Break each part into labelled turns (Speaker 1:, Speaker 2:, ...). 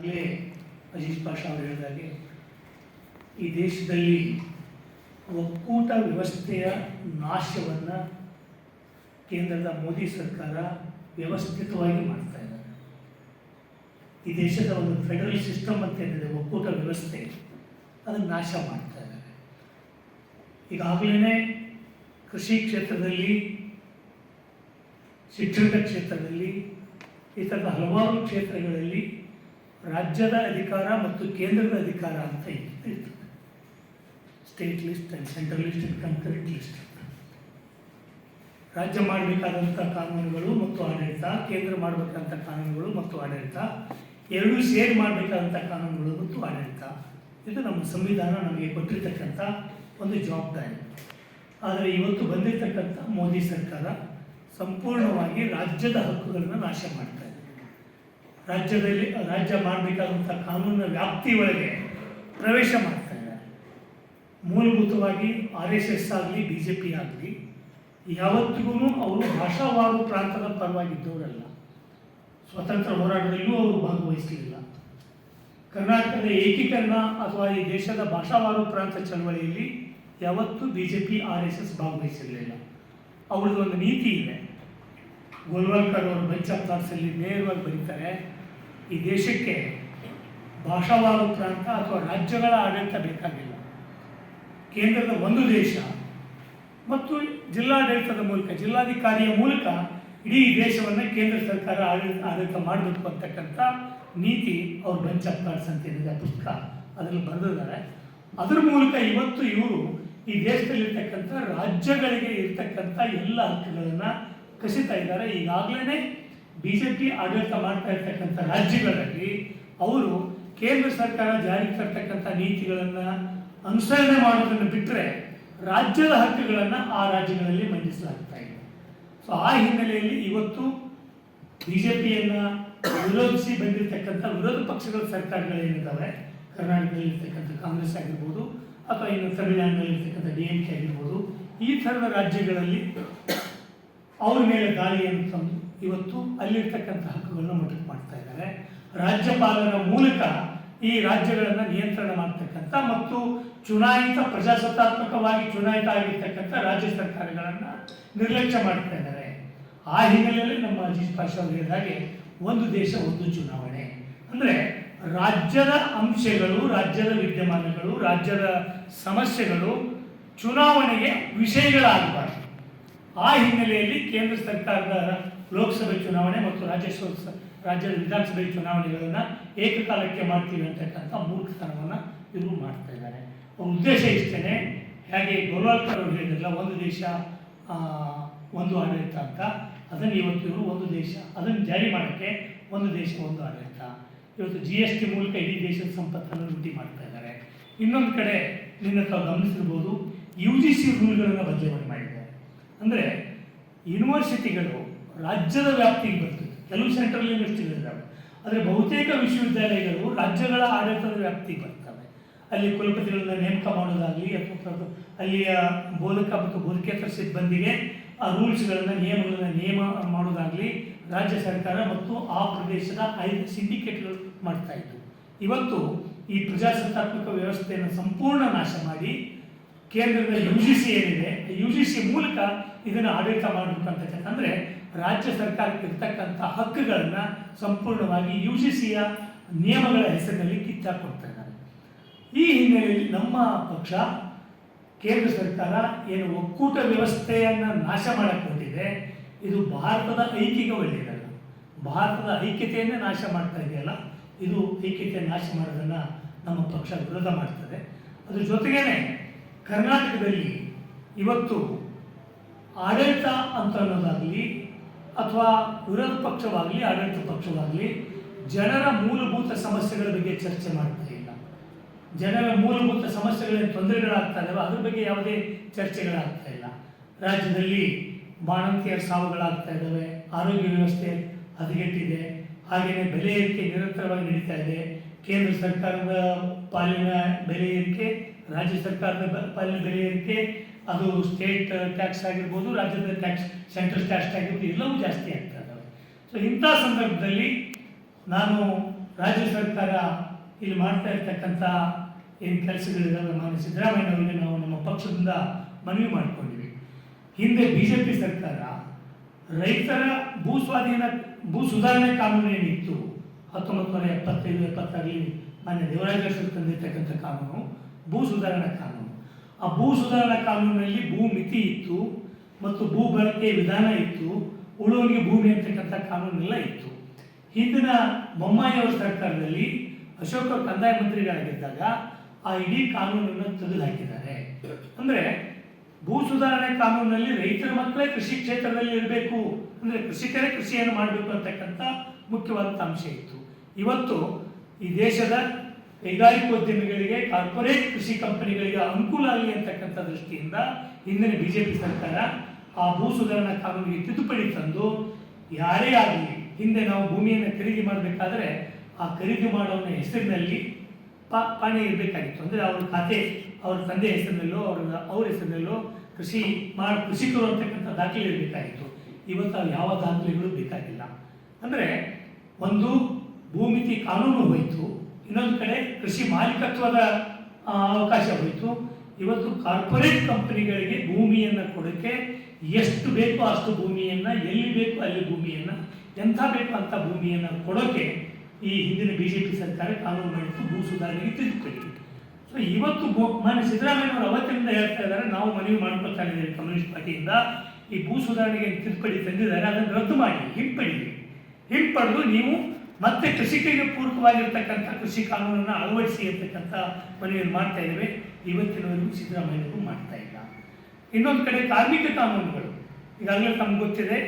Speaker 1: ಆಗಲೇ ಅಜೀಜ್ ಪಾಷ ಅವರು ಹೇಳಿದಾಗೆ, ಈ ದೇಶದಲ್ಲಿ ಒಕ್ಕೂಟ ವ್ಯವಸ್ಥೆಯ ನಾಶವನ್ನು ಕೇಂದ್ರದ ಮೋದಿ ಸರ್ಕಾರ ವ್ಯವಸ್ಥಿತವಾಗಿ ಮಾಡ್ತಾ ಇದ್ದಾರೆ. ಈ ದೇಶದ ಒಂದು ಫೆಡರಲ್ ಸಿಸ್ಟಮ್ ಅಂತ ಏನಿದೆ ಒಕ್ಕೂಟ ವ್ಯವಸ್ಥೆ, ಅದನ್ನು ನಾಶ ಮಾಡ್ತಾ ಇದ್ದಾರೆ. ಈಗಾಗಲೇ ಕೃಷಿ ಕ್ಷೇತ್ರದಲ್ಲಿ ಶಿಕ್ಷಣದ ಕ್ಷೇತ್ರದಲ್ಲಿ, ಈ ಥರದ ಹಲವಾರು ಕ್ಷೇತ್ರಗಳಲ್ಲಿ ರಾಜ್ಯದ ಅಧಿಕಾರ ಮತ್ತು ಕೇಂದ್ರದ ಅಧಿಕಾರ ಅಂತ ಇರ್ತದೆ state list and central list and concrete list. ರಾಜ್ಯ ಮಾಡಬೇಕಾದಂಥ ಕಾನೂನುಗಳು ಮತ್ತು ಆಡಳಿತ, ಕೇಂದ್ರ ಮಾಡಬೇಕಾದಂಥ ಕಾನೂನುಗಳು ಮತ್ತು ಆಡಳಿತ, ಎರಡೂ ಸೇರಿ ಮಾಡಬೇಕಾದಂಥ ಕಾನೂನುಗಳು ಮತ್ತು ಆಡಳಿತ. ಇದು ನಮ್ಮ ಸಂವಿಧಾನ ನಮಗೆ ಕೊಟ್ಟಿರ್ತಕ್ಕಂಥ ಒಂದು ಜವಾಬ್ದಾರಿ. ಆದರೆ ಇವತ್ತು ಬಂದಿರತಕ್ಕಂಥ ಮೋದಿ ಸರ್ಕಾರ ಸಂಪೂರ್ಣವಾಗಿ ರಾಜ್ಯದ ಹಕ್ಕುಗಳನ್ನು ನಾಶ ಮಾಡ್ತಾ ಇದೆ ರಾಜ್ಯದಲ್ಲಿ, ರಾಜ್ಯ ಮಾಡಬೇಕಾದಂಥ ಕಾನೂನಿನ ವ್ಯಾಪ್ತಿ ಒಳಗೆ ಪ್ರವೇಶ ಮಾಡ್ತಾ ಇದ್ದಾರೆ ಮೂಲಭೂತವಾಗಿ ಆರ್ ಎಸ್ ಎಸ್ ಆಗಲಿ, ಬಿ ಜೆ ಪಿ ಆಗಲಿ, ಯಾವತ್ತಿಗೂ ಅವರು ಭಾಷಾವಾರು ಪ್ರಾಂತದ ಪರವಾಗಿದ್ದವರಲ್ಲ. ಸ್ವತಂತ್ರ ಹೋರಾಟದಲ್ಲಿಯೂ ಅವರು ಭಾಗವಹಿಸಲಿಲ್ಲ. ಕರ್ನಾಟಕದ ಏಕೀಕರಣ ಅಥವಾ ಈ ದೇಶದ ಭಾಷಾವಾರು ಪ್ರಾಂತ ಚಳವಳಿಯಲ್ಲಿ ಯಾವತ್ತೂ B J P, R S S ಭಾಗವಹಿಸಿರಲಿಲ್ಲ. ಅವ್ರದ್ದು ಒಂದು ನೀತಿ ಇದೆ. ಗೋಲ್ವಾಲ್ಕರ್ ಅವರು ಬೆಂಚ್ ಆಫ್ ನೇರವಾಗಿ ಬರೀತಾರೆ. ಈ ದೇಶಕ್ಕೆ ಭಾಷಾವಾರು ಪ್ರಾಂತ ಅಥವಾ ರಾಜ್ಯಗಳ ಆಡಳಿತ ಬೇಕಾಗಿಲ್ಲ. ಕೇಂದ್ರದ ಒಂದು ದೇಶ ಮತ್ತು ಜಿಲ್ಲಾಡಳಿತದ ಮೂಲಕ, ಜಿಲ್ಲಾಧಿಕಾರಿಯ ಮೂಲಕ ಇಡೀ ದೇಶವನ್ನು ಕೇಂದ್ರ ಸರ್ಕಾರ ಆಡಳಿತ ಆಡಳಿತ ಮಾಡಬೇಕು ಅಂತಕ್ಕಂಥ ನೀತಿ ಅವ್ರ ಬೆಂಚ್ ಅಂತ ಏನಿದೆ ಪುಸ್ತಕ ಅದರಲ್ಲಿ ಬರೆದಿದ್ದಾರೆ. ಅದರ ಮೂಲಕ ಇವತ್ತು ಇವರು ಈ ದೇಶದಲ್ಲಿರ್ತಕ್ಕಂಥ ರಾಜ್ಯಗಳಿಗೆ ಇರ್ತಕ್ಕಂಥ ಎಲ್ಲ ಹಕ್ಕುಗಳನ್ನು ಕಸಿತಾ ಇದ್ದಾರೆ. ಈಗಾಗಲೇ ಬಿ ಜೆ ಪಿ ಆಡಳಿತ ಮಾಡ್ತಾ ಇರ್ತಕ್ಕಂಥ ರಾಜ್ಯಗಳಲ್ಲಿ ಅವರು ಕೇಂದ್ರ ಸರ್ಕಾರ ಜಾರಿಗೆ ತರ್ತಕ್ಕಂಥ ನೀತಿಗಳನ್ನು ಅನುಸರಣೆ ಮಾಡೋದನ್ನು ಬಿಟ್ಟರೆ ರಾಜ್ಯದ ಹಕ್ಕುಗಳನ್ನು ಆ ರಾಜ್ಯಗಳಲ್ಲಿ ಮಂಡಿಸಲಾಗ್ತಾ ಇದೆ. ಸೊ ಆ ಹಿನ್ನೆಲೆಯಲ್ಲಿ ಇವತ್ತು ಬಿ ಜೆ ಪಿಯನ್ನು ವಿರೋಧಿಸಿ ಬಂದಿರತಕ್ಕಂಥ ವಿರೋಧ ಪಕ್ಷಗಳ ಸರ್ಕಾರಗಳೇನಿದ್ದಾವೆ ಕರ್ನಾಟಕದಲ್ಲಿ ಇರ್ತಕ್ಕಂಥ ಕಾಂಗ್ರೆಸ್ ಆಗಿರ್ಬೋದು ಅಥವಾ ಇನ್ನು ತಮಿಳುನಾಡಿನಲ್ಲಿ ಇರ್ತಕ್ಕಂಥ ಡಿ ಎಂ ಕೆ ಆಗಿರ್ಬೋದು, ಈ ಥರದ ರಾಜ್ಯಗಳಲ್ಲಿ ಅವ್ರ ಮೇಲೆ ದಾಳಿಯನ್ನು ತಂದು ಇವತ್ತು ಅಲ್ಲಿರ್ತಕ್ಕಂಥ ಹಕ್ಕುಗಳನ್ನು ಮೊಟಕು ಮಾಡ್ತಾ ಇದ್ದಾರೆ. ರಾಜ್ಯಪಾಲರ ಮೂಲಕ ಈ ರಾಜ್ಯಗಳನ್ನು ನಿಯಂತ್ರಣ ಮಾಡ್ತಕ್ಕಂಥ ಮತ್ತು ಚುನಾಯಿತ ಪ್ರಜಾಸತ್ತಾತ್ಮಕವಾಗಿ ಚುನಾಯಿತ ಆಗಿರ್ತಕ್ಕಂಥ ರಾಜ್ಯ ಸರ್ಕಾರಗಳನ್ನು ನಿರ್ಲಕ್ಷ್ಯ ಮಾಡ್ತಾ ಇದ್ದಾರೆ. ಆ ಹಿನ್ನೆಲೆಯಲ್ಲಿ ನಮ್ಮ ಅಜಿತ್ ಪಾಷಾ ಅವರು ಒಂದು ದೇಶ, ಒಂದು ಚುನಾವಣೆ. ಅಂದರೆ ರಾಜ್ಯದ ಅಂಶಗಳು, ರಾಜ್ಯದ ವಿದ್ಯಮಾನಗಳು, ರಾಜ್ಯದ ಸಮಸ್ಯೆಗಳು ಚುನಾವಣೆಗೆ ವಿಷಯಗಳಾಗಬಾರ್ದು. ಆ ಹಿನ್ನೆಲೆಯಲ್ಲಿ ಕೇಂದ್ರ ಸರ್ಕಾರದ ಲೋಕಸಭೆ ಚುನಾವಣೆ ಮತ್ತು ರಾಜ್ಯ ರಾಜ್ಯದ ವಿಧಾನಸಭೆ ಚುನಾವಣೆಗಳನ್ನು ಏಕಕಾಲಕ್ಕೆ ಮಾಡ್ತೀವಿ ಅಂತಕ್ಕಂಥ ಮೂರ್ಖತನವನ್ನು ಇವರು ಮಾಡ್ತಾ ಇದ್ದಾರೆ. ಉದ್ದೇಶ ಇಷ್ಟೇ ಹೇಗೆ ಗೋಲ್ವಾಲ್ಕರ್ ಹೇಳಿದ್ರಲ್ಲ, ಒಂದು ದೇಶ ಒಂದು ಆಡಳಿತ ಅಂತ. ಅದನ್ನು ಇವತ್ತು ಇವರು ಒಂದು ದೇಶ, ಅದನ್ನು ಜಾರಿ ಮಾಡೋಕ್ಕೆ ಒಂದು ದೇಶ, ಒಂದು ಆಡಳಿತ. ಇವತ್ತು ಜಿ ಎಸ್ ಟಿ ಮೂಲಕ ಇಡೀ ದೇಶದ ಸಂಪತ್ತನ್ನು ವೃದ್ಧಿ ಮಾಡ್ತಾ ಇದ್ದಾರೆ. ಇನ್ನೊಂದು ಕಡೆ ನಿನ್ನ ತಾವು ಗಮನಿಸಿರ್ಬೋದು ಯು ಜಿ ಸಿ ರೂಲ್ಗಳನ್ನು ಬದಲಾವಣೆ ಮಾಡಿದ್ದಾರೆ ಅಂದರೆ ಯೂನಿವರ್ಸಿಟಿಗಳು ರಾಜ್ಯದ ವ್ಯಾಪ್ತಿಗೆ ಬರ್ತದೆ. ಕೆಲವು ಸೆಂಟ್ರಲ್ ಯೂನಿವರ್ಸಿಟಿಗಳಿದ್ದಾವೆ ಆದರೆ ಬಹುತೇಕ ವಿಶ್ವವಿದ್ಯಾಲಯಗಳು ರಾಜ್ಯಗಳ ಆಡಳಿತದ ವ್ಯಾಪ್ತಿಗೆ ಬರ್ತವೆ. ಅಲ್ಲಿ ಕುಲಪತಿಗಳನ್ನ ನೇಮಕ ಮಾಡೋದಾಗಲಿ ಅಥವಾ ಅಲ್ಲಿಯ ಬೋಧಕ ಮತ್ತು ಬೋಧಕೇತರ ಸಿಬ್ಬಂದಿಗೆ ಆ ರೂಲ್ಸ್ಗಳನ್ನು ನಿಯಮಗಳನ್ನು ನಿಯಮ ಮಾಡೋದಾಗಲಿ ರಾಜ್ಯ ಸರ್ಕಾರ ಮತ್ತು ಆ ಪ್ರದೇಶದ ಐದು ಸಿಂಡಿಕೇಟ್ಗಳು ಮಾಡ್ತಾ ಇದ್ವು. ಇವತ್ತು ಈ ಪ್ರಜಾಸತ್ತಾತ್ಮಕ ವ್ಯವಸ್ಥೆಯನ್ನು ಸಂಪೂರ್ಣ ನಾಶ ಮಾಡಿ ಕೇಂದ್ರದ ಯು ಜಿ ಸಿ ಏನಿದೆ ಯು ಜಿ ಸಿ ಮೂಲಕ ಇದನ್ನು ಆಡಳಿತ ಮಾಡಬೇಕಂತ ಅಂದರೆ ರಾಜ್ಯ ಸರ್ಕಾರಕ್ಕೆ ಇರ್ತಕ್ಕಂಥ ಹಕ್ಕುಗಳನ್ನು ಸಂಪೂರ್ಣವಾಗಿ ಯು ಸಿ ಸಿಯ ನಿಯಮಗಳ ಹೆಸರಿನಲ್ಲಿ ಕಿತ್ತಾಕೊಡ್ತಾ ಈ ಹಿನ್ನೆಲೆಯಲ್ಲಿ ನಮ್ಮ ಪಕ್ಷ ಕೇಂದ್ರ ಸರ್ಕಾರ ಏನು ಒಕ್ಕೂಟ ವ್ಯವಸ್ಥೆಯನ್ನು ನಾಶ ಮಾಡಕ್ಕೆ ಹೊರಟಿದೆ ಇದು ಭಾರತದ ಐಕ್ಯಗೆ ಒಳ್ಳೆಯದಲ್ಲ. ಭಾರತದ ಐಕ್ಯತೆಯನ್ನೇ ನಾಶ ಮಾಡ್ತಾ ಇದೆಯಲ್ಲ, ಇದು ಐಕ್ಯತೆ ನಾಶ ಮಾಡೋದನ್ನು ನಮ್ಮ ಪಕ್ಷ ವಿರೋಧ ಮಾಡ್ತದೆ. ಅದ್ರ ಜೊತೆಗೇನೆ ಕರ್ನಾಟಕದಲ್ಲಿ ಇವತ್ತು ಆಡಳಿತ ಅಂತ ಅನ್ನೋದಾಗಲಿ ಅಥವಾ ವಿರೋಧ ಪಕ್ಷವಾಗಲಿ, ಆಡಳಿತ ಪಕ್ಷವಾಗಲಿ, ಜನರ ಮೂಲಭೂತ ಸಮಸ್ಯೆಗಳ ಬಗ್ಗೆ ಚರ್ಚೆ ಮಾಡ್ತಾ ಇಲ್ಲ. ಜನರ ಮೂಲಭೂತ ಸಮಸ್ಯೆಗಳೇನು ತೊಂದರೆಗಳಾಗ್ತಾ ಇದಾವೆ ಅದ್ರ ಬಗ್ಗೆ ಯಾವುದೇ ಚರ್ಚೆಗಳಾಗ್ತಾ ಇಲ್ಲ. ರಾಜ್ಯದಲ್ಲಿ ಬಾಣಂತಿಯರ ಸಾವುಗಳಾಗ್ತಾ ಇದ್ದಾವೆ ಆರೋಗ್ಯ ವ್ಯವಸ್ಥೆ ಹದಗೆಟ್ಟಿದೆ ಹಾಗೆಯೇ ಬೆಲೆ ಏರಿಕೆ ನಿರಂತರವಾಗಿ ನಡೀತಾ ಇದೆ. ಕೇಂದ್ರ ಸರ್ಕಾರದ ಪಾಲಿನ ಬೆಲೆ ಏರಿಕೆ, ರಾಜ್ಯ ಸರ್ಕಾರದ ಪಾಲಿನ ಬೆಲೆ ಏರಿಕೆ ಅದು ಸ್ಟೇಟ್ ಟ್ಯಾಕ್ಸ್ ಆಗಿರ್ಬೋದು, ರಾಜ್ಯದ ಟ್ಯಾಕ್ಸ್ ಸೆಂಟ್ರಲ್ ಟ್ಯಾಕ್ಸ್ ಆಗಿರ್ಬೋದು, ಎಲ್ಲವೂ ಜಾಸ್ತಿ ಆಗ್ತಾ ಇದ್ದಾವೆ ಸೊ ಇಂಥ ಸಂದರ್ಭದಲ್ಲಿ ನಾನು ರಾಜ್ಯ ಸರ್ಕಾರ ಇಲ್ಲಿ ಮಾಡ್ತಾ ಇರ್ತಕ್ಕಂಥ ಏನು ಕೆಲಸಗಳಿದಾವೆ ಮಾನ್ಯ ಸಿದ್ದರಾಮಯ್ಯನವರಿಗೆ ನಾವು ನಮ್ಮ ಪಕ್ಷದಿಂದ ಮನವಿ ಮಾಡಿಕೊಂಡಿವಿ. ಹಿಂದೆ ಬಿ ಜೆ ಪಿ ಸರ್ಕಾರ ರೈತರ ಭೂ ಸ್ವಾಧೀನ ಭೂ ಸುಧಾರಣೆ ಕಾನೂನು ಏನಿತ್ತು, ಹತ್ತೊಂಬತ್ತು ನೂರ ಎಪ್ಪತ್ತೈದು ಎಪ್ಪತ್ತರಲ್ಲಿ ಮಾನ್ಯ ದೇವರಾಜ ತಂದಿರ್ತಕ್ಕಂಥ ಕಾನೂನು, ಭೂ ಸುಧಾರಣಾ ಕಾನೂನು. ಆ ಭೂ ಸುಧಾರಣಾ ಕಾನೂನಿನಲ್ಲಿ ಭೂ ಮಿತಿ ಇತ್ತು ಮತ್ತು ಭೂ ಬಳಕೆ ವಿಧಾನ ಇತ್ತು ಉಳುವರಿಗೆ ಭೂಮಿ ಅಂತಕ್ಕಂಥ ಕಾನೂನೆಲ್ಲ ಇತ್ತು. ಹಿಂದಿನ ಬೊಮ್ಮಾಯಿಯವರ ಸರ್ಕಾರದಲ್ಲಿ ಅಶೋಕ ಕಂದಾಯ ಮಂತ್ರಿಗಳಾಗಿದ್ದಾಗ ಆ ಇಡೀ ಕಾನೂನನ್ನು ತೆಗೆದು ಹಾಕಿದ್ದಾರೆ ಅಂದರೆ ಭೂ ಸುಧಾರಣೆ ಕಾನೂನಿನಲ್ಲಿ ರೈತರ ಮಕ್ಕಳೇ ಕೃಷಿ ಕ್ಷೇತ್ರದಲ್ಲಿ ಇರಬೇಕು. ಅಂದರೆ ಕೃಷಿಕರೇ ಕೃಷಿಯನ್ನು ಮಾಡಬೇಕು ಅಂತಕ್ಕಂಥ ಮುಖ್ಯವಾದಂಥ ಅಂಶ ಇತ್ತು. ಇವತ್ತು ಈ ದೇಶದ ಕೈಗಾರಿಕೋದ್ಯಮಿಗಳಿಗೆ ಕಾರ್ಪೊರೇಟ್ ಕೃಷಿ ಕಂಪನಿಗಳಿಗೆ ಅನುಕೂಲ ಆಗಲಿ ಅಂತಕ್ಕಂಥ ದೃಷ್ಟಿಯಿಂದ ಹಿಂದಿನ ಬಿ ಜೆ ಪಿ ಸರ್ಕಾರ ಆ ಭೂ ಸುಧಾರಣಾ ಕಾನೂನಿಗೆ ತಿದ್ದುಪಡಿ ತಂದು ಯಾರೇ ಆಗಲಿ ಹಿಂದೆ ನಾವು ಭೂಮಿಯನ್ನು ಖರೀದಿ ಮಾಡಬೇಕಾದ್ರೆ ಆ ಖರೀದಿ ಮಾಡೋನ ಹೆಸರಿನಲ್ಲಿ ಪಾ ಇರಬೇಕಾಗಿತ್ತು. ಅಂದರೆ ಅವ್ರ ಖಾತೆ, ಅವ್ರ ತಂದೆ ಹೆಸರಿನಲ್ಲೋ, ಅವ್ರ ಅವ್ರ ಹೆಸರಿನಲ್ಲೋ ಕೃಷಿ ಮಾಡ ಕೃಷಿಕರು ಅಂತಕ್ಕಂಥ ದಾಖಲೆ ಇರಬೇಕಾಗಿತ್ತು. ಇವತ್ತು ಯಾವ ದಾಖಲೆಗಳು ಬೇಕಾಗಿಲ್ಲ. ಅಂದರೆ ಒಂದು ಭೂಮಿತಿ ಕಾನೂನು ಹೋಯಿತು. ಇನ್ನೊಂದು ಕಡೆ ಕೃಷಿ ಮಾಲೀಕತ್ವದ ಅವಕಾಶ ಹೋಯಿತು. ಇವತ್ತು ಕಾರ್ಪೊರೇಟ್ ಕಂಪನಿಗಳಿಗೆ ಭೂಮಿಯನ್ನು ಕೊಡೋಕ್ಕೆ ಎಷ್ಟು ಬೇಕೋ ಅಷ್ಟು ಭೂಮಿಯನ್ನು, ಎಲ್ಲಿ ಬೇಕೋ ಅಲ್ಲಿ ಭೂಮಿಯನ್ನು, ಎಂಥ ಬೇಕು ಅಂಥ ಭೂಮಿಯನ್ನು ಕೊಡೋಕ್ಕೆ ಈ ಹಿಂದಿನ ಬಿ ಜೆ ಪಿ ಸರ್ಕಾರ ಕಾನೂನು ಮಾಡಿತ್ತು ಭೂ ಸುಧಾರಣೆಗೆ ತಿದ್ದುಪಡಿ. ಸೊ ಇವತ್ತು ಮಾನ್ಯ ಸಿದ್ದರಾಮಯ್ಯನವರು ಅವತ್ತಿನಿಂದ ಹೇಳ್ತಾ ಇದ್ದಾರೆ, ನಾವು ಮನವಿ ಮಾಡ್ಕೊಳ್ತಾ ಇದ್ದೀವಿ ಕಮ್ಯುನಿಸ್ಟ್ ಪಾರ್ಟಿಯಿಂದ. ಈ ಭೂ ಸುಧಾರಣೆಗೆ ತಿದ್ದುಪಡಿ ತಂದಿದ್ದಾರೆ, ಅದನ್ನು ರದ್ದು ಮಾಡಿ ಹಿಂಪಡಿ ಹಿಂಪಡೆದು ನೀವು ಮತ್ತೆ ಕೃಷಿಕರಿಗೆ ಪೂರಕವಾಗಿರ್ತಕ್ಕಂಥ ಕೃಷಿ ಕಾನೂನನ್ನು ಅಳವಡಿಸಿ ಅಂತಕ್ಕಂಥ ಮನವಿಯನ್ನು ಮಾಡ್ತಾ ಇದ್ದೇವೆ. ಇವತ್ತಿನವರೆಗೂ ಸಿದ್ದರಾಮಯ್ಯನವರು ಮಾಡ್ತಾ ಇಲ್ಲ. ಇನ್ನೊಂದು ಕಡೆ ಕಾರ್ಮಿಕ ಕಾನೂನುಗಳು. ಈಗಾಗಲೇ ತಮ್ಗೆ ಗೊತ್ತಿದೆ,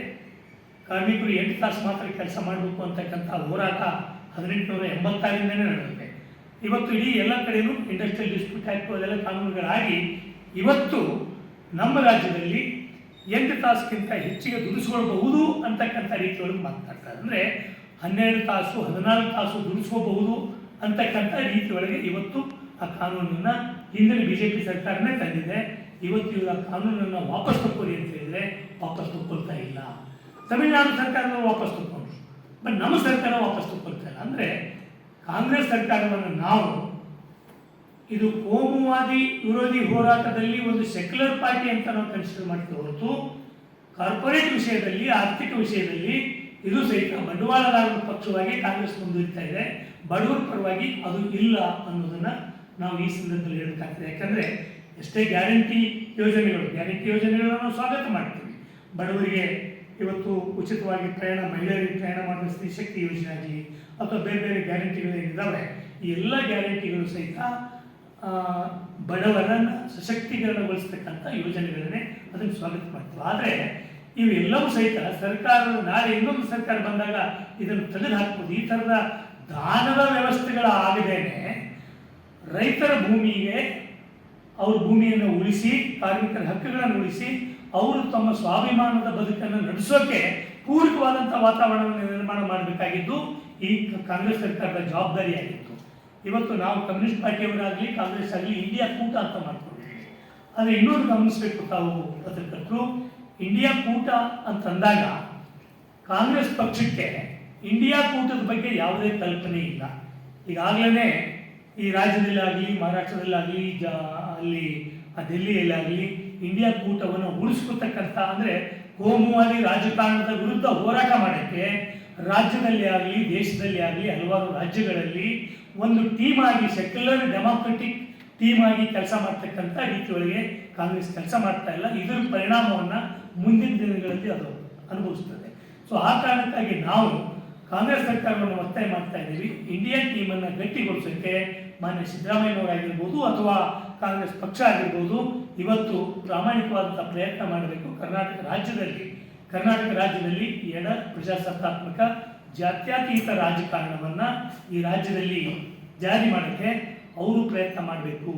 Speaker 1: ಕಾರ್ಮಿಕರು ಎಂಟು ತಾಸು ಮಾತ್ರ ಕೆಲಸ ಮಾಡಬೇಕು ಅಂತಕ್ಕಂಥ ಹೋರಾಟ ಹದಿನೆಂಟುನೂರ ಎಂಬತ್ತಾರಿಂದನೇ ನಡೆದಿದೆ ಇವತ್ತು ಇಡೀ ಎಲ್ಲ ಕಡೆಯೂ ಇಂಡಸ್ಟ್ರಿಯಲ್ ಡಿಸ್ಪ್ಯೂಟ್ ಆ್ಯಕ್ಟ್ ಅದೆಲ್ಲ ಕಾನೂನುಗಳಾಗಿ ಇವತ್ತು ನಮ್ಮ ರಾಜ್ಯದಲ್ಲಿ ಎಂಟು ತಾಸಕ್ಕಿಂತ ಹೆಚ್ಚಿಗೆ ದುಡಿಸ್ಕೊಳ್ಬಹುದು ಅಂತಕ್ಕಂಥ ರೀತಿಯೊಳಗೆ ಮಾತನಾಡ್ತಾರೆ ಅಂದರೆ ಹನ್ನೆರಡು ತಾಸು, ಹದಿನಾಲ್ಕು ತಾಸು ದುಡಿಸ್ಕೋಬಹುದು ಅಂತಕ್ಕಂಥ ರೀತಿಯೊಳಗೆ ಇವತ್ತು ಆ ಕಾನೂನನ್ನು ಹಿಂದಿನ ಬಿ ಜೆ ಪಿ ಸರ್ಕಾರನೇ ತಂದಿದೆ. ಇವತ್ತು ಇವರು ಆ ಕಾನೂನನ್ನು ವಾಪಸ್ ತಕ್ಕೊಳ್ಳಿ ಅಂತ ಹೇಳಿದರೆ ವಾಪಸ್ ತಕ್ಕೊಳ್ತಾ ಇಲ್ಲ. ತಮಿಳುನಾಡು ಸರ್ಕಾರದವರು ವಾಪಸ್ ತಕ್ಕೊಂಡ್ರು. ಬಟ್ ನಮ್ಮ ಸರ್ಕಾರ ವಾಪಸ್ ತಕ್ಕೊಳ್ತಾ ಇಲ್ಲ. ಅಂದರೆ ಕಾಂಗ್ರೆಸ್ ಸರ್ಕಾರವನ್ನು ನಾವು ಇದು ಕೋಮುವಾದಿ ವಿರೋಧಿ ಹೋರಾಟದಲ್ಲಿ ಒಂದು ಸೆಕ್ಯುಲರ್ ಪಾರ್ಟಿ ಅಂತ ನಾವು ಕನ್ಸಿಡರ್ ಮಾಡ್ತೀವಿ ಹೊರತು ಕಾರ್ಪೊರೇಟ್ ವಿಷಯದಲ್ಲಿ, ಆರ್ಥಿಕ ವಿಷಯದಲ್ಲಿ ಇದು ಸಹಿತ ಬಂಡವಾಳದಾರರ ಪಕ್ಷವಾಗಿ ಕಾಂಗ್ರೆಸ್ ಮುಂದುವರಿತಾ ಇದೆ. ಬಡವರ ಪರವಾಗಿ ಅದು ಇಲ್ಲ ಅನ್ನೋದನ್ನ ನಾವು ಈ ಸಂದರ್ಭದಲ್ಲಿ ಹೇಳಬೇಕಾಗ್ತದೆ ಯಾಕಂದ್ರೆ ಎಷ್ಟೇ ಗ್ಯಾರಂಟಿ ಯೋಜನೆಗಳು, ಗ್ಯಾರಂಟಿ ಯೋಜನೆಗಳನ್ನು ಸ್ವಾಗತ ಮಾಡ್ತೀವಿ. ಬಡವರಿಗೆ ಇವತ್ತು ಉಚಿತವಾಗಿ ಪ್ರಯಾಣ, ಮಹಿಳೆಯರಿಗೆ ಪ್ರಯಾಣ ಮಾಡುವ ಸ್ತ್ರೀ ಶಕ್ತಿ ಯೋಜನೆ ಆಗಲಿ ಅಥವಾ ಬೇರೆ ಬೇರೆ ಗ್ಯಾರಂಟಿಗಳು ಏನಿದ್ದಾವೆ ಈ ಎಲ್ಲ ಗ್ಯಾರಂಟಿಗಳು ಸಹಿತ ಬಡವರನ್ನ ಸಶಕ್ತೀಕರಣಗೊಳಿಸ್ತಕ್ಕಂಥ ಯೋಜನೆಗಳನ್ನೇ ಅದನ್ನು ಸ್ವಾಗತ ಮಾಡ್ತೀವಿ. ಆದರೆ ಇವೆಲ್ಲವೂ ಸಹಿತ ಸರ್ಕಾರ ನಾಳೆ ಇನ್ನೊಂದು ಸರ್ಕಾರ ಬಂದಾಗ ಇದನ್ನು ತೆಗೆದು ಹಾಕ್ಬೋದು ಈ ಥರದ ದಾನದ ವ್ಯವಸ್ಥೆಗಳ ಆಗದೇನೆ ರೈತರ ಭೂಮಿಗೆ ಅವ್ರ ಭೂಮಿಯನ್ನು ಉಳಿಸಿ, ಕಾರ್ಮಿಕರ ಹಕ್ಕುಗಳನ್ನು ಉಳಿಸಿ, ಅವರು ತಮ್ಮ ಸ್ವಾಭಿಮಾನದ ಬದುಕನ್ನು ನಡೆಸೋಕೆ ಪೂರಕವಾದಂಥ ವಾತಾವರಣವನ್ನು ನಿರ್ಮಾಣ ಮಾಡಬೇಕಾಗಿದ್ದು, ಈ ಕಾಂಗ್ರೆಸ್ ಸರ್ಕಾರದ ಜವಾಬ್ದಾರಿಯಾಗಿತ್ತು. ಇವತ್ತು ನಾವು ಕಮ್ಯುನಿಸ್ಟ್ ಪಾರ್ಟಿಯವರಾಗಲಿ ಕಾಂಗ್ರೆಸ್ ಆಗಲಿ ಇಂಡಿಯಾ ಕೂಟ ಅಂತ ಮಾಡ್ಕೊಂಡಿದ್ದೀವಿ. ಆದರೆ ಇನ್ನೊಂದು ಗಮನಿಸಬೇಕು ತಾವು, ಪತ್ರಕರ್ತರು. ಇಂಡಿಯಾ ಕೂಟ ಅಂತಂದಾಗ ಕಾಂಗ್ರೆಸ್ ಪಕ್ಷಕ್ಕೆ ಇಂಡಿಯಾ ಕೂಟದ ಬಗ್ಗೆ ಯಾವುದೇ ಕಲ್ಪನೆ ಇಲ್ಲ. ಈಗಾಗಲೇ ಈ ರಾಜ್ಯದಲ್ಲಾಗಲಿ, ಮಹಾರಾಷ್ಟ್ರದಲ್ಲಾಗಲಿ, ಜ, ಅಲ್ಲಿ ದಿಲ್ಲಿಯಲ್ಲಾಗಲಿ ಇಂಡಿಯಾ ಕೂಟವನ್ನು ಉಳಿಸ್ಕೊತಕ್ಕಂಥ ಅಂದರೆ ಕೋಮುವಾದಿ ರಾಜಕಾರಣದ ವಿರುದ್ಧ ಹೋರಾಟ ಮಾಡೋಕ್ಕೆ ರಾಜ್ಯದಲ್ಲಿ ಆಗಲಿ, ದೇಶದಲ್ಲಿ ಆಗಲಿ, ಹಲವಾರು ರಾಜ್ಯಗಳಲ್ಲಿ ಒಂದು ಟೀಮ್ ಆಗಿ ಸೆಕ್ಯುಲರ್ ಡೆಮಾಕ್ರೆಟಿಕ್ ಟೀಮ್ ಆಗಿ ಕೆಲಸ ಮಾಡ್ತಕ್ಕಂಥ ರೀತಿಯೊಳಗೆ ಕಾಂಗ್ರೆಸ್ ಕೆಲಸ ಮಾಡ್ತಾ ಇಲ್ಲ. ಇದರ ಪರಿಣಾಮವನ್ನು ಮುಂದಿನ ದಿನಗಳಲ್ಲಿ ಅದು ಅನುಭವಿಸ್ತದೆ ಸೊ ಆ ಕಾರಣಕ್ಕಾಗಿ ನಾವು ಕಾಂಗ್ರೆಸ್ ಸರ್ಕಾರವನ್ನು ಒತ್ತಾಯ ಮಾಡ್ತಾ ಇದ್ದೀವಿ. ಇಂಡಿಯನ್ ಟೀಮನ್ನು ಗಟ್ಟಿಗೊಳಿಸೋಕ್ಕೆ ಮಾನ್ಯ ಸಿದ್ದರಾಮಯ್ಯನವರಾಗಿರ್ಬೋದು ಅಥವಾ ಕಾಂಗ್ರೆಸ್ ಪಕ್ಷ ಆಗಿರ್ಬೋದು, ಇವತ್ತು ಪ್ರಾಮಾಣಿಕವಾದಂಥ ಪ್ರಯತ್ನ ಮಾಡಬೇಕು. ಕರ್ನಾಟಕ ರಾಜ್ಯದಲ್ಲಿ ಕರ್ನಾಟಕ ರಾಜ್ಯದಲ್ಲಿ ಎಡ ಪ್ರಜಾಸತ್ತಾತ್ಮಕ ಜಾತ್ಯತೀತ ರಾಜಕಾರಣವನ್ನು ಈ ರಾಜ್ಯದಲ್ಲಿ ಜಾರಿ ಮಾಡೋಕ್ಕೆ ಅವರು ಪ್ರಯತ್ನ ಮಾಡಬೇಕು.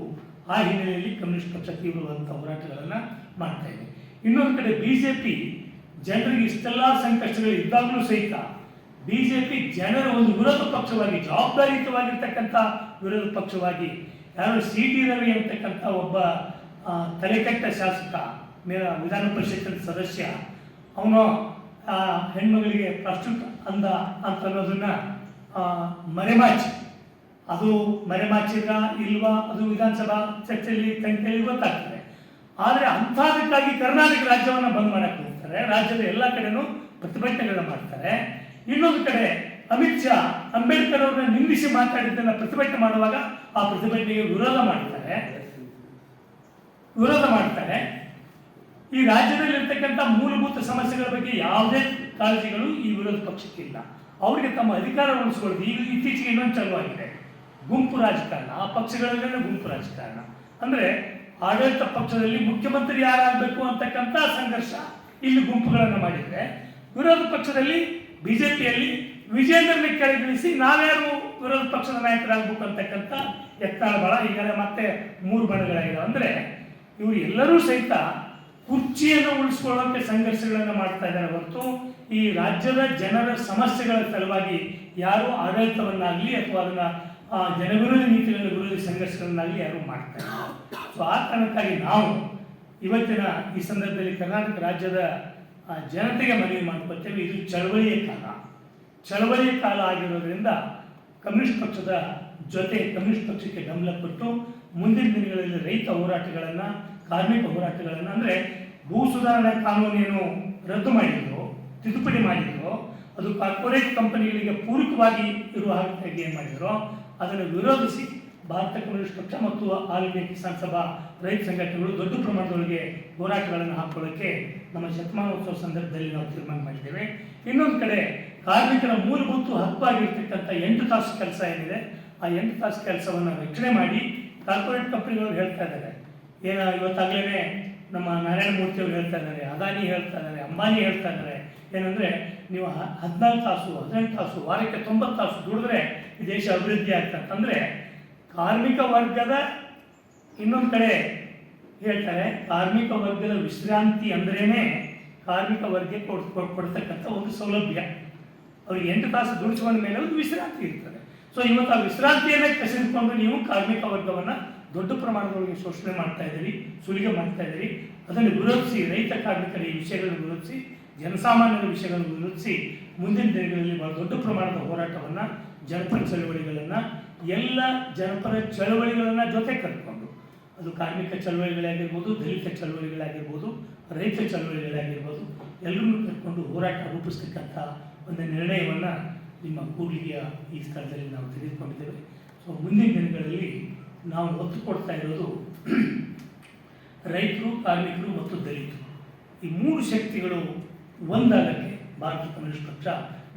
Speaker 1: ಆ ಹಿನ್ನೆಲೆಯಲ್ಲಿ ಕಮ್ಯುನಿಸ್ಟ್ ಪಕ್ಷ ತೀವ್ರವಾದಂಥ ಹೋರಾಟಗಳನ್ನು ಮಾಡ್ತಾ ಇನ್ನೊಂದು ಕಡೆ ಬಿ ಜೆ ಪಿ ಜನರಿಗೆ ಇಷ್ಟೆಲ್ಲ ಸಂಕಷ್ಟಗಳು ಇದ್ದಾಗಲೂ ಸಹಿತ ಬಿ ಜೆ ಪಿ ಜನರ ಒಂದು ವಿರೋಧ ಪಕ್ಷವಾಗಿ, ಜವಾಬ್ದಾರಿಯುತವಾಗಿರ್ತಕ್ಕಂಥ ವಿರೋಧ ಪಕ್ಷವಾಗಿ ಯಾರು ಸಿ ಟಿ ರವಿ ಅಂತಕ್ಕಂಥ ಒಬ್ಬ ತಲೆಕಟ್ಟ ಶಾಸಕ, ಮೇರ ವಿಧಾನ ಪರಿಷತ್ತಿನ ಸದಸ್ಯ, ಅವನು, ಆ, ಹೆಣ್ಮಗಳಿಗೆ ಪ್ರಸ್ತುತ ಅಂದ ಅಂತ ಅನ್ನೋದನ್ನ ಮರೆಮಾಚಿ. ಅದು ಮರೆಮಾಚಿದ ಇಲ್ವಾ? ಅದು ವಿಧಾನಸಭಾ ಚರ್ಚೆಯಲ್ಲಿ ತನಿಖೆಯಲ್ಲಿ ಗೊತ್ತಾಗ್ತದೆ. ಆದರೆ ಅಂಥದಕ್ಕಾಗಿ ಕರ್ನಾಟಕ ರಾಜ್ಯವನ್ನು ಬಂದ್ ಮಾಡಕ್ಕೆ ಹೋಗ್ತಾರೆ. ರಾಜ್ಯದ ಎಲ್ಲ ಕಡೆನೂ ಪ್ರತಿಭಟನೆಗಳನ್ನ ಮಾಡ್ತಾರೆ. ಇನ್ನೊಂದು ಕಡೆ ಅಮಿತ್ ಶಾ, ಅಂಬೇಡ್ಕರ್ ಅವರನ್ನ ನಿಂದಿಸಿ ಮಾತಾಡಿದ್ದನ್ನ ಪ್ರತಿಭಟನೆ ಮಾಡುವಾಗ ಆ ಪ್ರತಿಭಟನೆಗೆ ವಿರೋಧ ಮಾಡ್ತಾರೆ. ವಿರೋಧ ಮಾಡ್ತಾರೆ. ಈ ರಾಜ್ಯದಲ್ಲಿರ್ತಕ್ಕಂಥ ಮೂಲಭೂತ ಸಮಸ್ಯೆಗಳ ಬಗ್ಗೆ ಯಾವುದೇ ಕಾಳಜಿಗಳು ಈ ವಿರೋಧ ಪಕ್ಷಕ್ಕಿಲ್ಲ ಅವರಿಗೆ ತಮ್ಮ ಅಧಿಕಾರ ಉಳಿಸ್ಕೊಳ್ಳೋದು ಈಗ ಇತ್ತೀಚೆಗೆ ಇನ್ನೊಂದು ಚಲುವಾಗಿದೆ ಗುಂಪು ರಾಜಕಾರಣ. ಆ ಪಕ್ಷಗಳಲ್ಲೇ ಗುಂಪು ರಾಜಕಾರಣ. ಅಂದ್ರೆ ಆಡಳಿತ ಪಕ್ಷದಲ್ಲಿ ಮುಖ್ಯಮಂತ್ರಿ ಯಾರಾಗಬೇಕು ಅಂತಕ್ಕಂಥ ಸಂಘರ್ಷ ಇಲ್ಲಿ ಗುಂಪುಗಳನ್ನು ಮಾಡಿದ್ರೆ ವಿರೋಧ ಪಕ್ಷದಲ್ಲಿ ಬಿಜೆಪಿಯಲ್ಲಿ ವಿಜೇಂದ್ರನ ಕೆಳಗಿಳಿಸಿ ನಾವ್ಯಾರು ವಿರೋಧ ಪಕ್ಷದ ನಾಯಕರಾಗಬೇಕು ಅಂತಕ್ಕಂಥ ಎತ್ತಾಳ ಬಳ ಈಗಾಗಲೇ ಮತ್ತೆ ಮೂರು ಬಣಗಳಾಗಿದ್ದಾವೆ ಅಂದ್ರೆ ಇವರು ಎಲ್ಲರೂ ಸಹಿತ ಕುರ್ಚಿಯನ್ನು ಉಳಿಸ್ಕೊಳ್ಳೋಕೆ ಸಂಘರ್ಷಗಳನ್ನು ಮಾಡ್ತಾ ಇದ್ದಾರೆ ಹೊರತು ಈ ರಾಜ್ಯದ ಜನರ ಸಮಸ್ಯೆಗಳ ಸಲುವಾಗಿ ಯಾರು ಆಡಳಿತವನ್ನಾಗಲಿ ಅಥವಾ ಅದನ್ನ ಆ, ಜನವಿರೋಧಿ ನೀತಿಗಳ ವಿರೋಧಿ ಸಂಘರ್ಷಗಳನ್ನಾಗಿ ಯಾರು ಮಾಡ್ತಾರೆ? ಸೊ ಆ ಕಾರಣಕ್ಕಾಗಿ ನಾವು ಇವತ್ತಿನ ಈ ಸಂದರ್ಭದಲ್ಲಿ ಕರ್ನಾಟಕ ರಾಜ್ಯದ ಜನತೆಗೆ ಮನವಿ ಮಾಡ್ಕೊಳ್ತೇವೆ ಇದು ಚಳವಳಿಯ ಕಾಲ. ಚಳವಳಿಯ ಕಾಲ ಆಗಿರೋದ್ರಿಂದ ಕಮ್ಯುನಿಸ್ಟ್ ಪಕ್ಷದ ಜೊತೆ ಕಮ್ಯುನಿಸ್ಟ್ ಪಕ್ಷಕ್ಕೆ ಬೆಂಬಲ ಕೊಟ್ಟು ಮುಂದಿನ ದಿನಗಳಲ್ಲಿ ರೈತ ಹೋರಾಟಗಳನ್ನು ಕಾರ್ಮಿಕ ಹೋರಾಟಗಳನ್ನು ಅಂದರೆ ಭೂ ಸುಧಾರಣಾ ಕಾನೂನೇನು ರದ್ದು ಮಾಡಿದ್ರು ತಿದ್ದುಪಡಿ ಮಾಡಿದ್ರು ಅದು ಕಾರ್ಪೊರೇಟ್ ಕಂಪನಿಗಳಿಗೆ ಪೂರಕವಾಗಿ ಇರುವ ಹಾಗೆ ಏನು ಮಾಡಿದ್ರು ಅದನ್ನು ವಿರೋಧಿಸಿ ಭಾರತ ಕಮ್ಯುನಿಸ್ಟ್ ಪಕ್ಷ ಮತ್ತು ಆಲ್ ಇಂಡಿಯಾ ಕಿಸಾನ್ ಸಭಾ ರೈತ ಸಂಘಟನೆಗಳು ದೊಡ್ಡ ಪ್ರಮಾಣದೊಳಗೆ ಹೋರಾಟಗಳನ್ನು ಹಾಕೊಳ್ಳೋಕ್ಕೆ ನಮ್ಮ ಶತಮಾನೋತ್ಸವ ಸಂದರ್ಭದಲ್ಲಿ ನಾವು ತೀರ್ಮಾನ ಮಾಡಿದ್ದೇವೆ. ಇನ್ನೊಂದು ಕಡೆ ಕಾರ್ಮಿಕರ ಮೂಲಭೂತ ಹಕ್ಕಾಗಿರ್ತಕ್ಕಂಥ ಎಂಟು ತಾಸು ಕೆಲಸ ಏನಿದೆ, ಆ ಎಂಟು ತಾಸು ಕೆಲಸವನ್ನು ರಕ್ಷಣೆ ಮಾಡಿ ಕಾರ್ಪೊರೇಟ್ ಕಂಪ್ನಿಗಳು ಹೇಳ್ತಾ ಇದ್ದಾರೆ. ಏನೋ ಇವತ್ತಾಗಲೇ ನಮ್ಮ ನಾರಾಯಣ ಮೂರ್ತಿಯವರು ಹೇಳ್ತಾ ಇದ್ದಾರೆ, ಅದಾನಿ ಹೇಳ್ತಾ ಇದ್ದಾರೆ, ಅಂಬಾನಿ ಹೇಳ್ತಾ ಇದ್ದಾರೆ. ಏನಂದ್ರೆ, ನೀವು ಹದಿನಾಲ್ಕು ತಾಸು, ಹದಿನೆಂಟು ತಾಸು, ವಾರಕ್ಕೆ ತೊಂಬತ್ತು ತಾಸು ದುಡಿದ್ರೆ ಈ ದೇಶ ಅಭಿವೃದ್ಧಿ ಆಗ್ತದೆ. ಅಂದ್ರೆ ಕಾರ್ಮಿಕ ವರ್ಗದ ಇನ್ನೊಂದು ಕಡೆ ಹೇಳ್ತಾರೆ, ಕಾರ್ಮಿಕ ವರ್ಗದ ವಿಶ್ರಾಂತಿ ಅಂದ್ರೇನೆ ಕಾರ್ಮಿಕ ವರ್ಗಕ್ಕೆ ಕೊಡ್- ಕೊಡ್ತಕ್ಕಂಥ ಒಂದು ಸೌಲಭ್ಯ. ಅವ್ರಿಗೆ ಎಂಟು ತಾಸು ದುಡಿಸ್ಕೊಂಡ ಮೇಲೆ ಒಂದು ವಿಶ್ರಾಂತಿ ಇರ್ತದೆ. ಸೊ ಇವತ್ತು ಆ ವಿಶ್ರಾಂತಿಯನ್ನು ಕಸಿದುಕೊಂಡು ನೀವು ಕಾರ್ಮಿಕ ವರ್ಗವನ್ನು ದೊಡ್ಡ ಪ್ರಮಾಣದೊಳಗೆ ಶೋಷಣೆ ಮಾಡ್ತಾ ಇದ್ದೀರಿ, ಸುಲಿಗೆ ಮಾಡ್ತಾ ಇದ್ದೀರಿ. ಅದನ್ನು ವಿರೋಧಿಸಿ, ರೈತ ಕಾರ್ಮಿಕರ ಈ ವಿಷಯಗಳನ್ನು ವಿರೋಧಿಸಿ ಜನಸಾಮಾನ್ಯರ ವಿಷಯಗಳನ್ನು ವಿರೋಧಿಸಿ ಮುಂದಿನ ದಿನಗಳಲ್ಲಿ ಬಹಳ ದೊಡ್ಡ ಪ್ರಮಾಣದ ಹೋರಾಟವನ್ನು ಜನಪರ ಚಳವಳಿಗಳನ್ನು ಎಲ್ಲ ಜನಪರ ಚಳವಳಿಗಳನ್ನು ಜೊತೆ ಕರ್ಕೊಂಡು ಅದು ಕಾರ್ಮಿಕ ಚಳವಳಿಗಳಾಗಿರ್ಬೋದು, ದಲಿತ ಚಳವಳಿಗಳಾಗಿರ್ಬೋದು, ರೈತ ಚಳವಳಿಗಳಾಗಿರ್ಬೋದು, ಎಲ್ಲರನ್ನೂ ಕರ್ಕೊಂಡು ಹೋರಾಟ ರೂಪಿಸ್ತಕ್ಕಂಥ ಒಂದು ನಿರ್ಣಯವನ್ನು ನಿಮ್ಮ ಕೂಡ್ಲಿಗೆಯ ಈ ಸ್ಥಳದಲ್ಲಿ ನಾವು ತೆಗೆದುಕೊಂಡಿದ್ದೇವೆ. ಸೊ ಮುಂದಿನ ದಿನಗಳಲ್ಲಿ ನಾವು ಒತ್ತು ಕೊಡ್ತಾ ಇರೋದು ರೈತರು, ಕಾರ್ಮಿಕರು ಮತ್ತು ದಲಿತರು. ಈ ಮೂರು ಶಕ್ತಿಗಳು ಒಂದಾಗಕ್ಕೆ ಭಾರತೀಯ ಕಮ್ಯುನಿಸ್ಟ್ ಪಕ್ಷ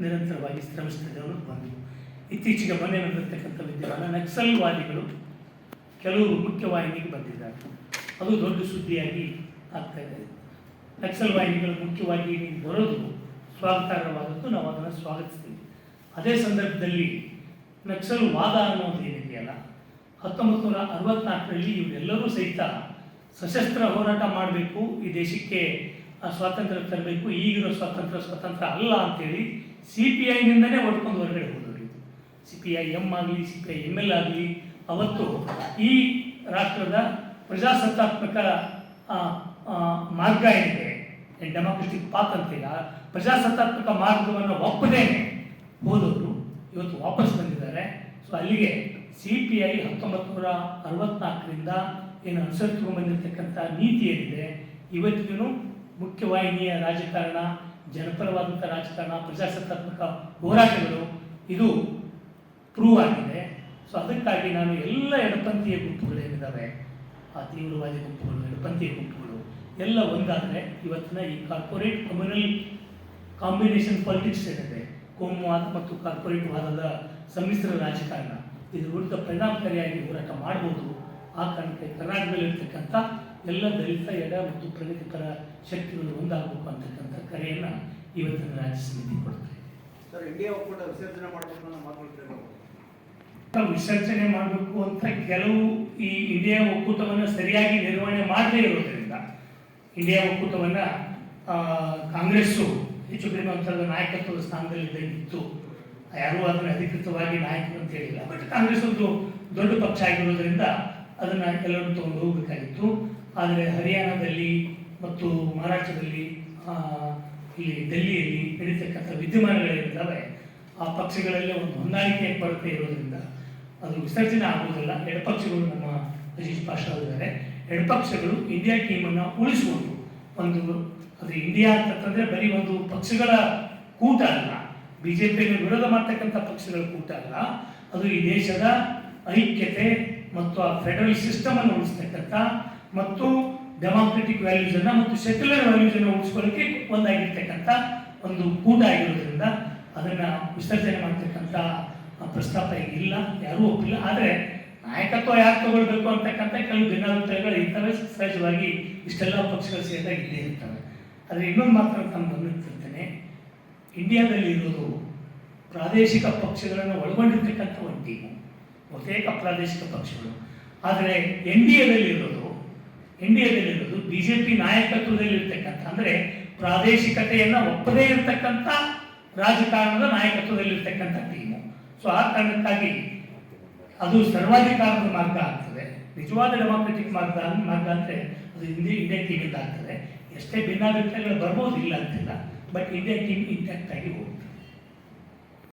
Speaker 1: ನಿರಂತರವಾಗಿ ಶ್ರಮಿಸುತ್ತಿದೆ ಅನ್ನೋದು ಬಂದು ಇತ್ತೀಚೆಗೆ ಮೊನ್ನೆ ನಡೆದಿರ್ತಕ್ಕಂಥ ವಿದ್ಯಮಾನ ನಕ್ಸಲ್ವಾದಿಗಳು ಕೆಲವರು ಮುಖ್ಯವಾಹಿನಿಗೆ ಬಂದಿದ್ದಾರೆ. ಅದು ದೊಡ್ಡ ಸುದ್ದಿಯಾಗಿ ಆಗ್ತಾ ಇದೆ. ನಕ್ಸಲ್ ವಾಹಿನಿಗಳು ಮುಖ್ಯವಾಗಿ ಬರೋದು ಸ್ವಾಗತಾರ್ಹವಾದದ್ದು, ನಾವು ಅದನ್ನು ಸ್ವಾಗತಿಸ್ತೀವಿ. ಅದೇ ಸಂದರ್ಭದಲ್ಲಿ ನಕ್ಸಲ್ ವಾದ ಅನ್ನೋದು ಏನಿದೆಯಲ್ಲ ಹತ್ತೊಂಬತ್ತು ನೂರ ಅರವತ್ನಾಲ್ಕರಲ್ಲಿ ಇವರೆಲ್ಲರೂ ಸಹಿತ ಸಶಸ್ತ್ರ ಹೋರಾಟ ಮಾಡಬೇಕು, ಈ ದೇಶಕ್ಕೆ ಆ, ಸ್ವಾತಂತ್ರ್ಯ ತರಬೇಕು ಈಗಿರೋ ಸ್ವಾತಂತ್ರ್ಯ ಸ್ವತಂತ್ರ ಅಲ್ಲ ಅಂತೇಳಿ ಸಿ ಪಿ ಐನಿಂದನೇ ಹೊಡ್ಕೊಂಡು ಹೊರಗಡೆ ಹೋದವರು ಇದು ಸಿ ಪಿ ಐ ಎಂ ಆಗಲಿ C P I M L ಆಗಲಿ ಅವತ್ತು ಈ ರಾಷ್ಟ್ರದ ಪ್ರಜಾಸತ್ತಾತ್ಮಕ ಮಾರ್ಗ ಏನಿದೆ ಡೆಮಾಕ್ರೆಟಿಕ್ ಪಾತ್ ಅಂತೀರ ಪ್ರಜಾಸತ್ತಾತ್ಮಕ ಮಾರ್ಗವನ್ನು ಒಪ್ಪದೇನೆ ಹೋದವರು ಇವತ್ತು ವಾಪಸ್ ಬಂದಿದ್ದಾರೆ. ಸೊ ಅಲ್ಲಿಗೆ ಸಿ ಪಿ ಐ ಹತ್ತೊಂಬತ್ತು ನೂರ ಅರವತ್ನಾಲ್ಕರಿಂದ ಏನು ಅನುಸರಿಸಿಕೊಂಡು ಬಂದಿರತಕ್ಕಂಥ ನೀತಿ ಏನಿದೆ ಇವತ್ತಿಗೂ ಮುಖ್ಯವಾಹಿನಿಯ ರಾಜಕಾರಣ ಜನಪರವಾದಂಥ ರಾಜಕಾರಣ, ಪ್ರಜಾಸತ್ತಾತ್ಮಕ ಹೋರಾಟಗಳು ಇದು ಪ್ರೂವ್ ಆಗಿದೆ. ಸೊ ಅದಕ್ಕಾಗಿ ನಾನು ಎಲ್ಲ ಎಡಪಂಥೀಯ ಗುಂಪುಗಳು ಏನಿದ್ದಾವೆ ಆ ತೀವ್ರವಾದಿ ಗುಂಪುಗಳು, ಎಡಪಂಥೀಯ ಗುಂಪುಗಳು, ಎಲ್ಲ ಒಂದಾದರೆ ಇವತ್ತಿನ ಈ ಕಾರ್ಪೊರೇಟ್ ಕಮ್ಯುನಲ್ ಕಾಂಬಿನೇಷನ್ ಪಾಲಿಟಿಕ್ಸ್ ಏನಿದೆ, ಕೋಮುವಾದ ಮತ್ತು ಕಾರ್ಪೊರೇಟ್ ವಾದದ ಸಮ್ಮಿಶ್ರ ರಾಜಕಾರಣ, ಇದ್ರ ವಿರುದ್ಧ ಪರಿಣಾಮಕಾರಿಯಾಗಿ ಹೋರಾಟ ಮಾಡ್ಬೋದು. ಆ ಕಾರಣಕ್ಕೆ ಕರ್ನಾಟಕದಲ್ಲಿರ್ತಕ್ಕಂಥ ಎಲ್ಲ ದಲಿತ, ಎಡ ಮತ್ತು ಪ್ರಗತಿಪರ ಶಕ್ತಿಗಳು ಒಂದಾಗಬೇಕು ಅಂತಕ್ಕಂಥ ಕರೆಯನ್ನು ಇವತ್ತಿನ ರಾಜ್ಯ ಸಮಿತಿ ಕೊಡ್ತಾರೆ
Speaker 2: ಸರ್ ಇಂಡಿಯಾ ಒಕ್ಕೂಟ ವಿಸರ್ಜನೆ ಮಾಡಬೇಕು ಅನ್ನೋ ಮಾತುಗಳು ಕೇಳಬಹುದು
Speaker 1: ನಾವು? ವಿಸರ್ಜನೆ ಮಾಡಬೇಕು ಅಂತ ಕೆಲವು ಈ ಇಂಡಿಯಾ ಒಕ್ಕೂಟವನ್ನು ಸರಿಯಾಗಿ ನಿರ್ವಹಣೆ ಮಾಡದೇ ಇರೋದ್ರಿಂದ ಇಂಡಿಯಾ ಒಕ್ಕೂಟವನ್ನು ಕಾಂಗ್ರೆಸ್ಸು ಹೆಚ್ಚು ಕಡಿಮೆ ಒಂಥರದ ನಾಯಕತ್ವದ ಸ್ಥಾನದಲ್ಲಿ ಇತ್ತು. ಯಾರೂ ಅದನ್ನು ಅಧಿಕೃತವಾಗಿ ನಾಯಕರು ಅಂತ ಹೇಳಿಲ್ಲ. ಬಟ್ ಕಾಂಗ್ರೆಸ್ ಒಂದು ದೊಡ್ಡ ಪಕ್ಷ ಆಗಿರೋದ್ರಿಂದ ಅದನ್ನು ಎಲ್ಲರೂ ತಗೊಂಡು ಹೋಗಬೇಕಾಗಿತ್ತು. ಆದರೆ ಹರಿಯಾಣದಲ್ಲಿ ಮತ್ತು ಮಹಾರಾಷ್ಟ್ರದಲ್ಲಿ ಇಲ್ಲಿ ಡೆಲ್ಲಿಯಲ್ಲಿ ನಡೀತಕ್ಕಂಥ ವಿದ್ಯಮಾನಗಳೇನಿದ್ದಾವೆ ಆ ಪಕ್ಷಗಳಲ್ಲೇ ಒಂದು ಹೊಂದಾಣಿಕೆ ಕೊರತೆ ಇರೋದ್ರಿಂದ ಅದು ವಿಸರ್ಜನೆ ಆಗುವುದಿಲ್ಲ. ಎಡಪಕ್ಷಗಳು ನಮ್ಮ ಅಜೀಜ್ ಪಾಷಾ ಇದ್ದಾರೆ ಎಡಪಕ್ಷಗಳು ಇಂಡಿಯಾ ಟೀಮನ್ನು ಉಳಿಸುವುದು ಒಂದು, ಅದು ಇಂಡಿಯಾ ಅಂತಂದ್ರೆ ಬರೀ ಒಂದು ಪಕ್ಷಗಳ ಕೂಟ ಅಲ್ಲ. ಬಿಜೆಪಿಯನ್ನು ವಿರೋಧ ಮಾಡ್ತಕ್ಕಂಥ ಪಕ್ಷಗಳ ಕೂಟ ಅಲ್ಲ. ಅದು ಈ ದೇಶದ ಐಕ್ಯತೆ ಮತ್ತು ಆ ಫೆಡರಲ್ ಸಿಸ್ಟಮ್ ಅನ್ನು ಉಳಿಸ್ತಕ್ಕಂಥ ಮತ್ತು ಡೆಮಾಕ್ರೆಟಿಕ್ ವ್ಯಾಲ್ಯೂಸ್ ಅನ್ನ ಮತ್ತು ಸೆಕ್ಯುಲರ್ ವ್ಯಾಲ್ಯೂಸ್ ಅನ್ನು ಉಳಿಸ್ಕೊಳ್ಳಿಕ್ಕೆ ಒಂದಾಗಿರ್ತಕ್ಕಂಥ ಒಂದು ಕೂಟ ಆಗಿರೋದ್ರಿಂದ ಅದನ್ನ ವಿಸರ್ಜನೆ ಮಾಡ್ತಕ್ಕಂಥ ಪ್ರಸ್ತಾಪ ಇಲ್ಲ ಯಾರೂ ಒಪ್ಪಿಲ್ಲ. ಆದರೆ ನಾಯಕತ್ವ ಯಾರು ತಗೊಳ್ಬೇಕು ಅಂತಕ್ಕಂಥ ಕೆಲವು ಭಿನ್ನಾಭಿಪ್ರಾಯಗಳು ಇರ್ತವೆ ಸಹಜವಾಗಿ ಇಷ್ಟೆಲ್ಲ ಪಕ್ಷಗಳು ಸೇರಿದಾಗ ಇಲ್ಲೇ ಇರ್ತವೆ. ಆದರೆ ಇನ್ನೊಂದು ಮಾತ್ರ ತಮ್ಮ ಗಮನಿಸ್ತಿರ್ತೇನೆ ಇಂಡಿಯಾದಲ್ಲಿ ಇರೋದು ಪ್ರಾದೇಶಿಕ ಪಕ್ಷಗಳನ್ನು ಒಳಗೊಂಡಿರ್ತಕ್ಕಂಥ ಒಂದು ಟೀಮು, ಬಹುತೇಕ ಪ್ರಾದೇಶಿಕ ಪಕ್ಷಗಳು. ಆದರೆ N D ಎದಲ್ಲಿರೋದು N BJP B J P ನಾಯಕತ್ವದಲ್ಲಿ ಇರ್ತಕ್ಕಂಥ ಅಂದರೆ ಪ್ರಾದೇಶಿಕತೆಯನ್ನು ಒಪ್ಪದೇ ಇರತಕ್ಕಂಥ ರಾಜಕಾರಣದ ನಾಯಕತ್ವದಲ್ಲಿ ಇರ್ತಕ್ಕಂಥ ಟೀಮು. ಸೊ ಆ ಕಾರಣಕ್ಕಾಗಿ ಅದು ಸರ್ವಾಧಿಕಾರದ ಮಾರ್ಗ ಆಗ್ತದೆ. ನಿಜವಾದ ಡೆಮಾಕ್ರೆಟಿಕ್ ಮಾರ್ಗ ಮಾರ್ಗ ಅಂದರೆ ಅದು ಇಂಡಿಯಾ ಇಂಡಿಯನ್ ಟೀಮಿಂದ ಆಗ್ತದೆ. ಎಷ್ಟೇ ಭಿನ್ನಾಭಿಪ್ರಾಯಗಳು ಬರ್ಬೋದು ಇಲ್ಲ ಅಂತಿಲ್ಲ ಬಟ್ ಇಂಡಿಯನ್ ಟೀಮ್ ಇಂಟ್ಯಾಕ್ಟ್ ಆಗಿ ಹೋಗ್ತದೆ.